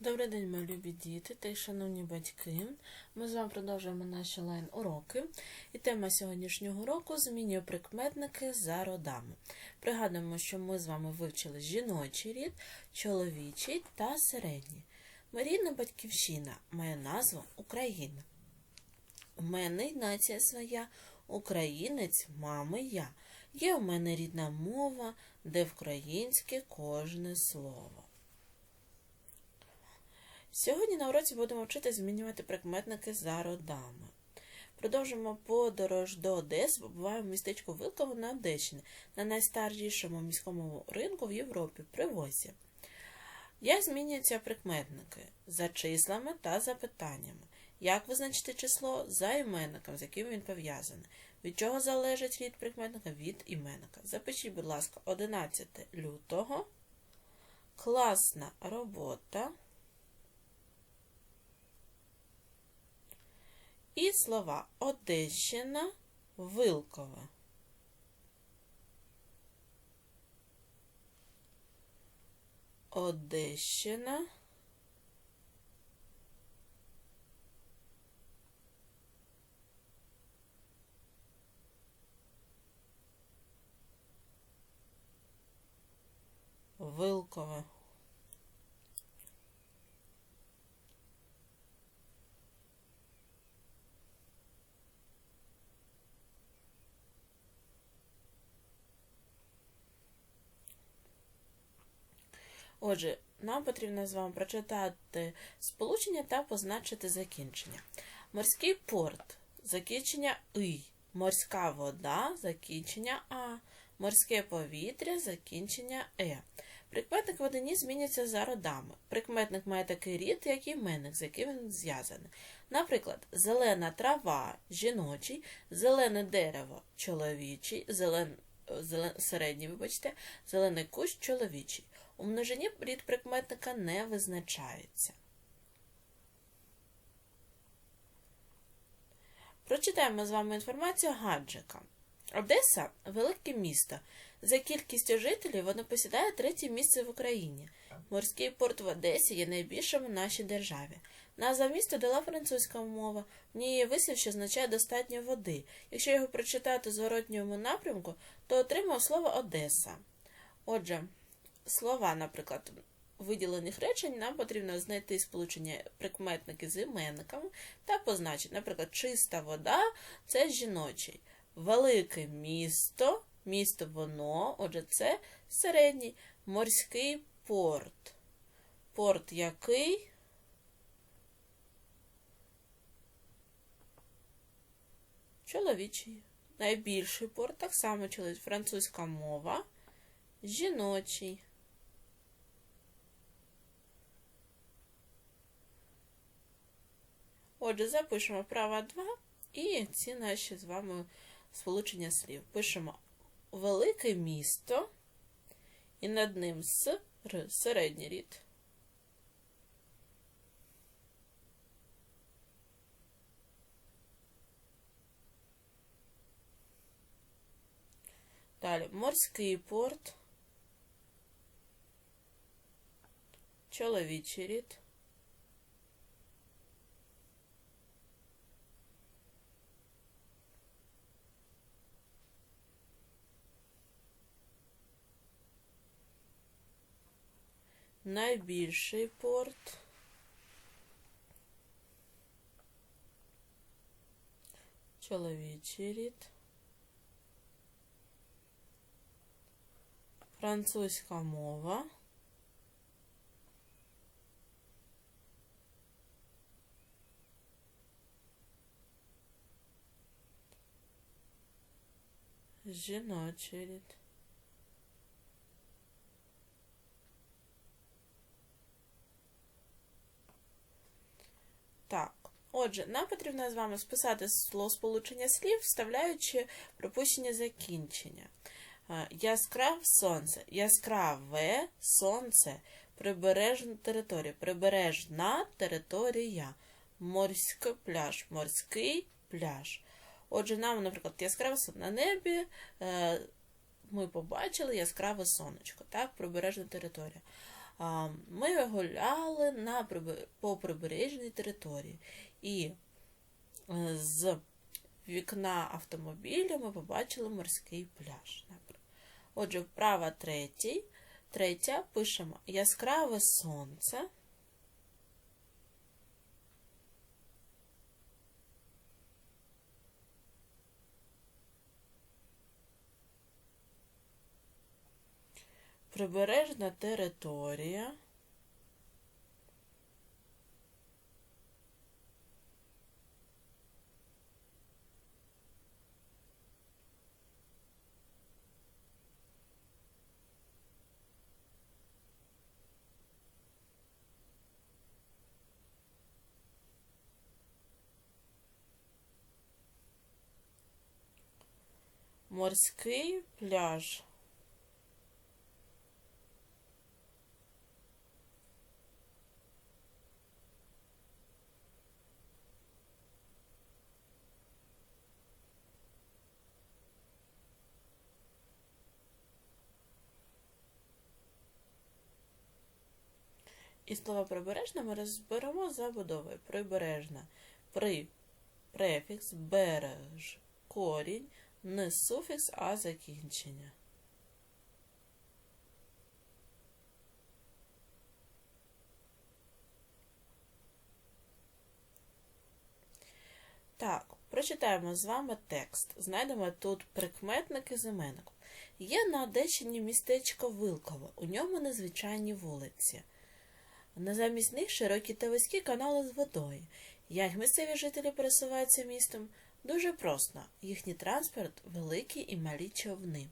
Добрий день, мої любі діти та й шановні батьки. Ми з вами продовжуємо наші лайн-уроки. І тема сьогоднішнього уроку змінює прикметники за родами. Пригадуємо, що ми з вами вивчили жіночий рід, чоловічий та середній. Моя рідна батьківщина має назву Україна. У мене й нація своя, українець, мами я. Є у мене рідна мова, де вкраїнське кожне слово. Сьогодні на уроці будемо вчити змінювати прикметники за родами. Продовжимо подорож до Одеси, побуваємо в містечку Вилково на Одещині, на найстарішому міському ринку в Європі, Привозі. Як змінюються прикметники за числами та запитаннями? Як визначити число за іменником, з яким він пов'язаний? Від чого залежить рід прикметника? Від іменника. Запишіть, будь ласка, 11 лютого. Класна робота. І слова Одещина, Вилкове. Одещина. Вилкове. Отже, нам потрібно з вами прочитати сполучення та позначити закінчення. Морський порт закінчення «ий», морська вода закінчення А, морське повітря закінчення Е. Прикметник в одині змінюється за родами. Прикметник має такий рід, як іменник, з яким він зв'язаний. Наприклад, зелена трава жіночий, зелене дерево чоловічий, зелен, зелен, середній, вибачте, зелений кущ чоловічий. У множині рід прикметника не визначається. Прочитаємо з вами інформацію Гаджика. Одеса велике місто. За кількістю жителів воно посідає третє місце в Україні. Морський порт в Одесі є найбільшим у нашій державі. Назва міста дала французька мова. В ній є вислів, що означає достатньо води. Якщо його прочитати в зворотньому напрямку, то отримав слово Одеса. Отже, слова, наприклад, виділених речень, нам потрібно знайти сполучення прикметники з іменниками та позначити. Наприклад, чиста вода це жіночий, велике місто, місто воно, отже, це середній, морський порт. Порт який? Чоловічий. Найбільший порт, так само чоловічий, французька мова, жіночий. Отже, запишемо права 2 і ці наші з вами сполучення слів. Пишемо велике місто і над ним с середній рід. Далі морський порт, чоловічий рід. Найбільший порт. Чоловічий рід. Французька мова. Жіночий рід. Так, отже, нам потрібно з вами списати словосполучення слів, вставляючи пропущення закінчення. Яскрав сонце, яскраве сонце, прибережна територія, прибережна територія, морський пляж, морський пляж. Отже, нам, наприклад, яскраве сонце на небі, ми побачили яскраве сонечко, так, прибережна територія. Ми гуляли на по прибережній території. І е, з вікна автомобіля ми побачили морський пляж. Отже, вправа третій. Третя пишемо яскраве сонце. Прибережна територія. Морський пляж. І слово прибережна ми розберемо забудовою. Прибережна. При префікс, береж, корінь, не суфікс, а закінчення. Так, прочитаємо з вами текст. Знайдемо тут прикметник і заменник. Є на Одещині містечко Вилково, у ньому незвичайні вулиці. На замість них широкі та вузькі канали з водою. Як місцеві жителі пересуваються містом? Дуже просто. Їхній транспорт великі і малі човни.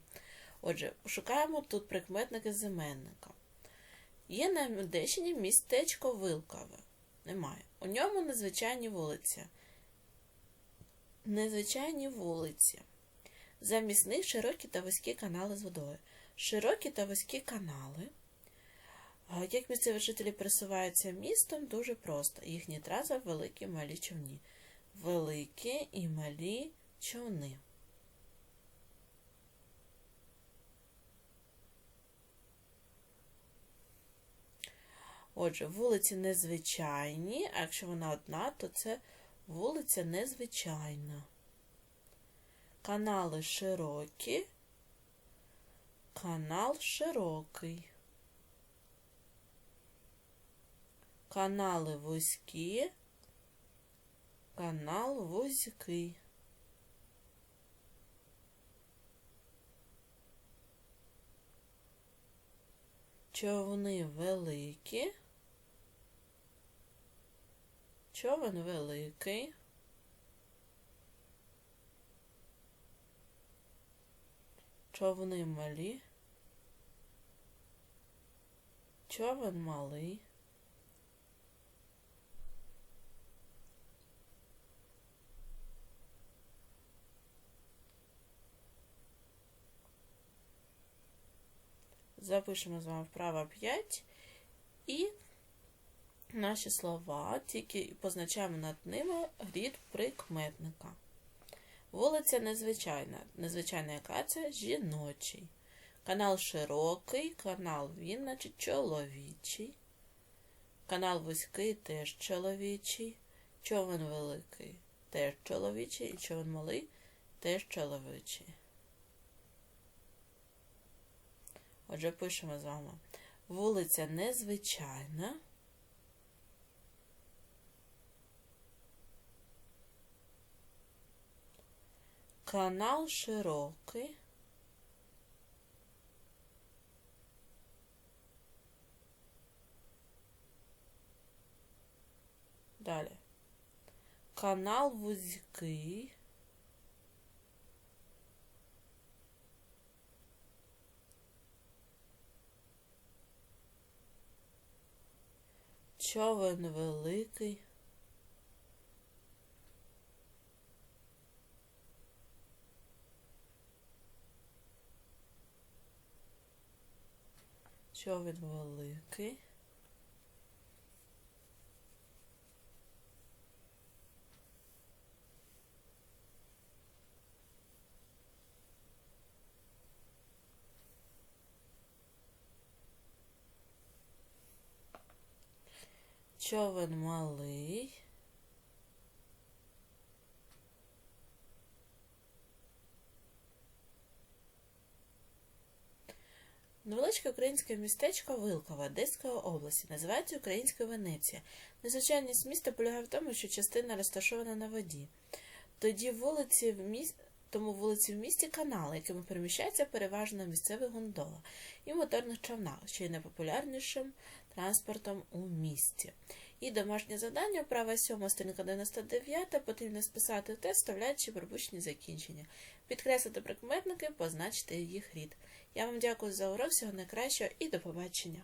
Отже, шукаємо тут прикметники заменника. Є на Одещині містечко Вилкове. Немає. У ньому незвичайні вулиці. Незвичайні вулиці. Замість них широкі та вузькі канали з водою. Широкі та вузькі канали. Як місцеві жителі пересуваються містом, дуже просто. Їхні траси великі і малі човні. Великі і малі човни. Отже, вулиці незвичайні, а якщо вона одна, то це вулиця незвичайна. Канали широкі, канал широкий. Канали вузькі, канал вузький. Човни великі. Човен великий. Човни малі. Човен малий. Запишемо з вами вправо 5 і наші слова, тільки позначаємо над ними рід прикметника. Вулиця незвичайна. Незвичайна яка це жіночий. Канал широкий, канал він, значить чоловічий. Канал вузький теж чоловічий. Човен великий теж чоловічий. І човен малий теж чоловічий. Отже, пишемо з вами. Вулиця незвичайна. Канал широкий. Далі. Канал вузький. Човен великий. Човен великий. Човен малий. Невеличке українське містечко Вилково Одеської області називається Українська Венеція. Незвичайність міста полягає в тому, що частина розташована на воді. Тоді вулиці в міс... Тому вулиці в місті канали, якими переміщається переважно місцевий гондола, і моторних човнах, що є найпопулярнішим транспортом у місті. І домашнє завдання, права 7, сторінка 99, потрібно списати тест, вставляючи пропущені закінчення, підкреслити прикметники, позначити їх рід. Я вам дякую за урок, всього найкращого і до побачення.